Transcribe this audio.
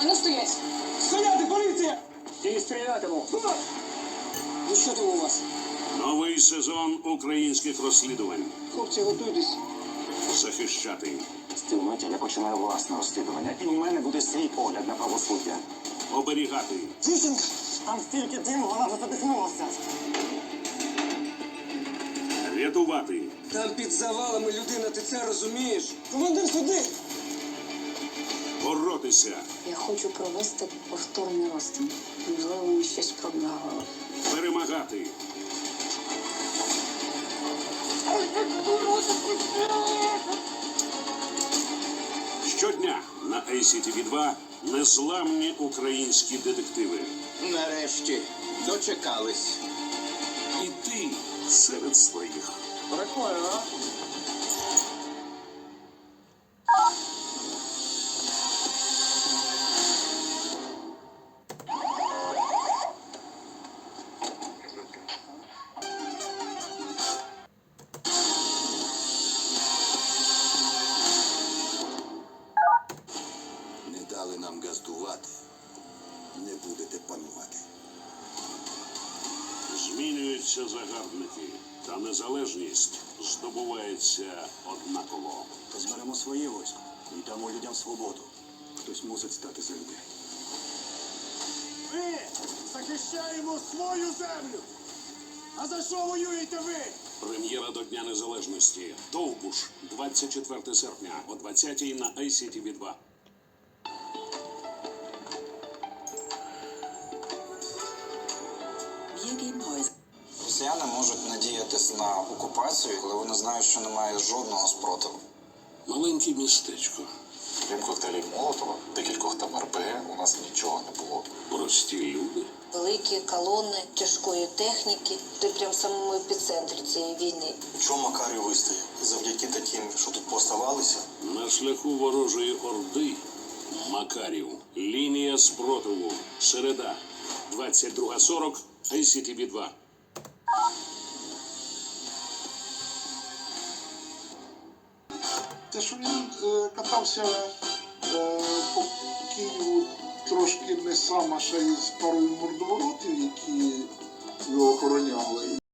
А ну стоять! Стояти, поліція! І стрілятиму! Ну що там у вас? Новий сезон українських розслідувань. Хлопці, готуйтесь. Захищати. З цього миття я починаю власне розслідування. І в мене буде свій погляд на правосуддя. Оберігати. Дівчинка! Там стільки диму, вона вже задихнулася. Рятувати. Там під завалами людина, ти це розумієш? Командир, сюди! Боротися, Я хочу провести повторний розтин. Можливо, ми щось прогнало. перемагати, щодня на ACTV 2 незламні українські детективи. Нарешті дочекались. І ти серед своїх. Прикольно, панувати. Змінюються загарбники, та незалежність здобувається однаково. То зберемо своє військо і дамо людям свободу. Хтось мусить стати за людей. Ми захищаємо свою землю. А за що воюєте ви? Прем'єра до Дня Незалежності. Довбуш, 24 серпня о 20-й на ICTV 2. Росіяни можуть надіятися на окупацію, коли вони знають, що немає жодного спротиву. Маленьке містечко. Крім коктейлів Молотова, декількох там РПГ, у нас нічого не було. Прості люди. Великі колони тяжкої техніки. Ти прям в самому епіцентрі цієї війни. Чому Макарів вистояв? Завдяки таким, що тут поставалися. На шляху ворожої орди Макарів. Лінія спротиву. Середа. 22.40. ICTV 2. Те, що він е, катався е, по Києву трошки не сам, а ще й з парою мордоворотів, які його охороняли.